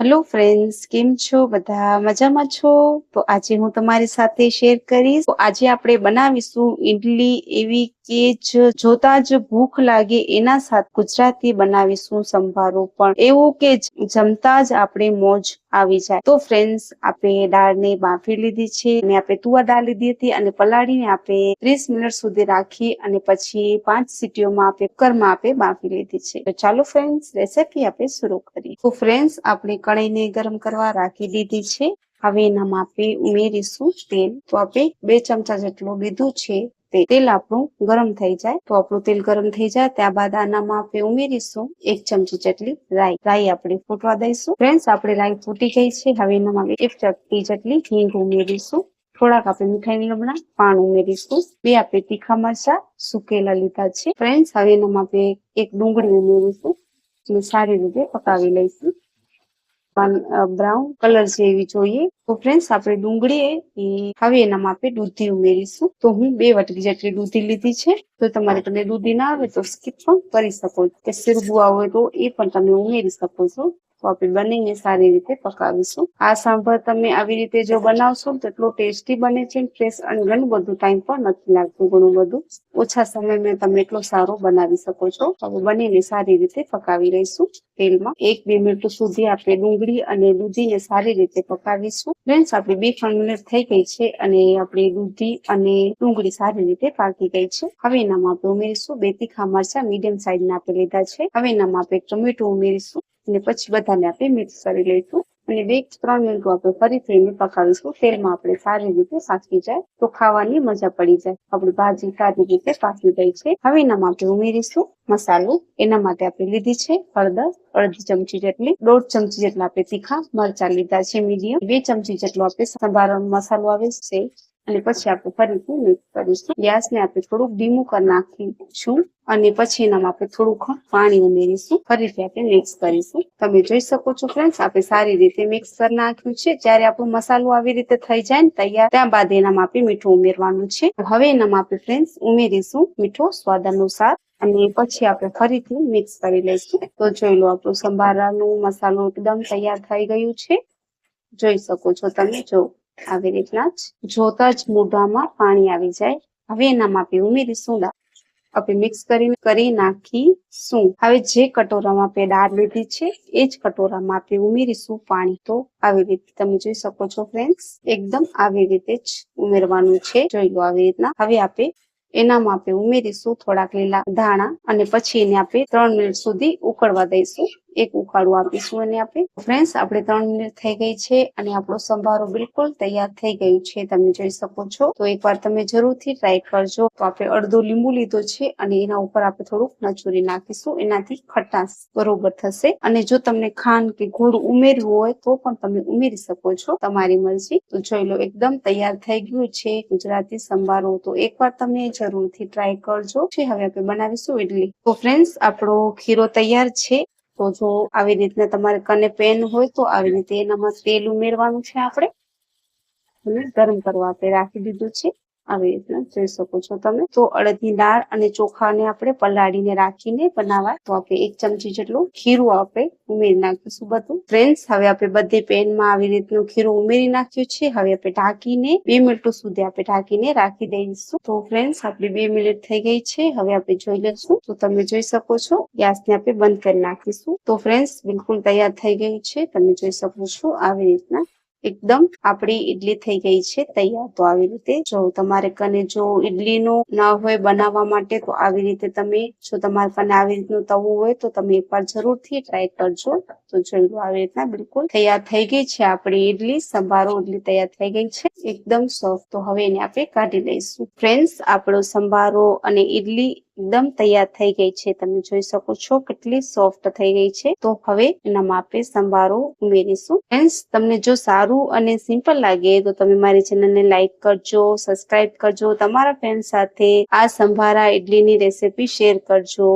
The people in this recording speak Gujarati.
હેલો ફ્રેન્ડ્સ કેમ છો? બધા મજામાં છો? તો આજે હું તમારી સાથે શેર કરીશ. તો આજે આપણે બનાવીશું ઈડલી એવી કે જ જોતા જ ભૂખ લાગે એના સાથે ગુજરાતી બનાવીશું સંભારો. પણ એવું કે જમતા જ આપણે મોજ આવી જાય. તો ફ્રેન્ડ્સ આપણે દાળને બાફી લીધી છે અને આપણે તુવા દાળ લીધી હતી અને પલાળીને આપણે ત્રીસ મિનિટ સુધી રાખી અને પછી પાંચ સીટીઓમાં આપણે કુકરમાં આપણે બાફી લીધી છે. તો ચાલો ફ્રેન્ડ્સ રેસીપી આપણે શરૂ કરીએ. તો ફ્રેન્ડ્સ આપણે કઢાઈને ગરમ કરવા રાખી દીધી છે. હવે એનામાં આપણે ઉમેરીશું તેલ. તો આપણે બે ચમચા જેટલું લીધું છે. તે તેલ આપણું ગરમ થઈ જાય. તો આપણું તેલ ગરમ થઈ જાય. ત્યારબાદ આનામાં આપણે ઉમેરીશું એક ચમચી જેટલી રાઈ. રાઈ આપણે ફૂટવા દઈશું. ફ્રેન્ડ્સ, આપણે રાઈ ફૂટી ગઈ છે. હવે એનામાં એક ચપટી જેટલી હિંગ ઉમેરીશું. થોડાક આપણે મીઠાઈ લમણા પાન ઉમેરીશું. બે આપણે તીખા મરચા, સુકેલા લીધા છે. ફ્રેન્ડ્સ, હવે એનામાં આપણે એક ડુંગળી ઉમેરીશું. અને સારી રીતે પકાવી લઈશું. બ્રાઉન કલર જેવી જોઈએ. તો ફ્રેન્ડ્સ આપણે ડુંગળી એ હવે એના માપે દૂધી ઉમેરીશું. તો હું બે વટકી જેટલી દૂધી લીધી છે. તો તમારે તમને દૂધી ના આવે તો સ્કીપ પણ કરી શકો છો. કે સિરબુ આવે તો એ પણ તમે ઉમેરી શકો છો. તો આપણે સારી રીતે પકાવીશું. આ સાંભર તમે આવી રીતે જો બનાવશો તો એટલો ટેસ્ટી બને છે ફ્રેશ અને ઘણું બધું ટાઈમ પણ નથી લાગતું, ઘણું બધું. ઓછા સમયમાં તમે એટલો સારો બનાવી શકો છો. હવે બંનેને સારી રીતે પકાવી લઈશું તેલમાં. એક બે મિનિટ સુધી આપણે ડુંગળી અને દૂધીને સારી રીતે પકાવીશું. ફ્રેન્ડ્સ, આપણી બે ત્રણ થઈ ગઈ છે અને આપણી દૂધી અને ડુંગળી સારી રીતે પાકી ગઈ છે. હવે એનામાં આપણે ઉમેરીશું બે તીખા મરચા મીડિયમ સાઈઝ ના આપણે લીધા છે. હવે એનામાં આપણે ટોમેટો ઉમેરીશું. અને પછી બધાને આપણે મિક્સ કરી લઈશું. અને બે ત્રણ મિનિટ આપણે ફરીથી એને પકાવીશું. તેલમાં આપણે સારી રીતે સાચવી જાય તો ખાવાની મજા પડી જાય. આપણી ભાજી સારી રીતે પાકી ગઈ છે. હવે એનામાં આપણે ઉમેરીશું મસાલો. એના માટે આપણે લીધી છે હળદર, અડધી ચમચી જેટલી, દોઢ ચમચી જેટલા આપણે તીખા મરચા લીધા છે મીડિયમ. બે ચમચી જેટલો આપણે સંભારણ મસાલો આવે છે. અને પછી આપણે ફરીથી મિક્સ કરીશું. ગેસને આપણે થોડુંક ધીમું કરી નાખીશું અને પછી એનામાં આપણે થોડુંક પાણી ઉમેરીશું. ફરીથી આપણે મિક્સ કરીશું. તમે જોઈ શકો છો ફ્રેન્ડ્સ આપણે સારી રીતે મિક્સ કરી નાખ્યું છે. જ્યારે આપણો મસાલો આવી રીતે થઈ જાય ને તૈયાર, ત્યાં બાદ એનામાં આપણે મીઠું ઉમેરવાનું છે. હવે એનામાં આપણે ફ્રેન્ડ્સ ઉમેરીશું મીઠો સ્વાદ અનુસાર અને પછી આપણે ફરીથી મિક્સ કરી લઈશું. તો જોઈ લો આપણું સંભારાનું મસાલો એકદમ તૈયાર થઈ ગયું છે. જોઈ શકો છો તમે, જો આવી રીતના જ જોતા જ મોઢામાં પાણી આવી જાય. હવે એનામાં આપણે ઉમેરીશું દાળ. આપણે મિક્સ કરીને કરી નાખીશું. હવે જે કટોરામાં આપણે દાળ લીધી છે, એ જ કટોરામાં આપણે ઉમેરીશું પાણી. તો આવી રીતે તમે જોઈ શકો છો ફ્રેન્ડ્સ એકદમ આવી રીતે જ ઉમેરવાનું છે. જોઈ લો આવી રીતના. હવે આપણે એનામાં આપણે ઉમેરીશું થોડાક લીલા ધાણા અને પછી એને આપણે ત્રણ મિનિટ સુધી ઉકળવા દઈશું. એક ઉકાળો આપીશું અને આપણે. ફ્રેન્ડ્સ આપણે ત્રણ મિનિટ થઈ ગઈ છે અને આપણો સંભારો બિલકુલ તૈયાર થઈ ગયું છે. તમે જોઈ શકો છો. તો એકવાર તમે જરૂરથી ટ્રાય કરજો. તો આપણે અડધો લીંબુ લીધો છે અને એના ઉપર આપણે થોડુંક નચુરી નાખીશું. એનાથી ખટાશ બરોબર થશે. અને જો તમને ખાંડ કે ગોળ ઉમેરવું હોય તો પણ તમે ઉમેરી શકો છો. તમારી મરજી. તો જોઈ લો, એકદમ તૈયાર થઈ ગયું છે ગુજરાતી સંભારો. તો એકવાર તમે જરૂરથી ટ્રાય કરજો. છે હવે આપણે બનાવીશું ઇડલી તો ફ્રેન્ડ્સ આપણો ખીરો તૈયાર છે. તો જો આવી રીતના તમારે કને પેન હોય તો આવી રીતે એનામાં તેલ ઉમેરવાનું છે આપણે. ગરમ કરવા આપણે રાખી દીધું છે. આવી રીતના જોઈ શકો છો તમે. તો અડદની દાળ અને ચોખાને આપણે પલાળીને રાખીને બનાવવા. તો આપણે એક ચમચી જેટલું ખીરું આપણે ઉમેરી નાખીશું બધું. ફ્રેન્ડ્સ હવે આપણે બધી પેનમાં આવી રીતનું ખીરું ઉમેરી નાખ્યું છે. હવે આપણે ઢાંકીને બે મિનિટ સુધી આપણે ઢાંકીને રાખી દઈશું. તો ફ્રેન્ડ્સ આપણી બે મિનિટ થઈ ગઈ છે. હવે આપણે જોઈ લઈશું. તો તમે જોઈ શકો છો, ગેસને આપણે બંધ કરી નાખીશું. તો ફ્રેન્ડ્સ બિલકુલ તૈયાર થઈ ગયું છે. તમે જોઈ શકો છો, આવી રીતના એકદમ આપણી ઈડલી થઈ ગઈ છે, તૈયાર. તો આવી રીતે જો તમારે કને જો ઈડલીનું ના હોય બનાવવા માટે, તો આવી રીતે તમે જો તમારે કને આવી રીતનું તવું હોય, તો તમે એકવાર જરૂરથી ટ્રાય કરજો. તો જોઈ લો આવી રીતના બિલકુલ તૈયાર થઈ ગઈ છે આપણી ઈડલી. સંભારો ઈડલી તૈયાર થઈ ગઈ છે, એકદમ સોફ્ટ તો હવે એને આપણે કાઢી લઈશું. ફ્રેન્ડ્સ આપણો સંભારો અને ઈડલી એકદમ તૈયાર થઈ ગઈ છે. તમે જોઈ શકો છો કેટલી સોફ્ટ થઈ ગઈ છે. તો હવે એના માપે સંભારો ઉમેરીશું. ફ્રેન્ડ્સ તમને જો સારું અને સિમ્પલ લાગે તો તમે મારી ચેનલને લાઈક કરજો સબસ્ક્રાઇબ કરજો. તમારા ફ્રેન્ડ સાથે આ સંભારા ઇડલીની રેસીપી શેર કરજો.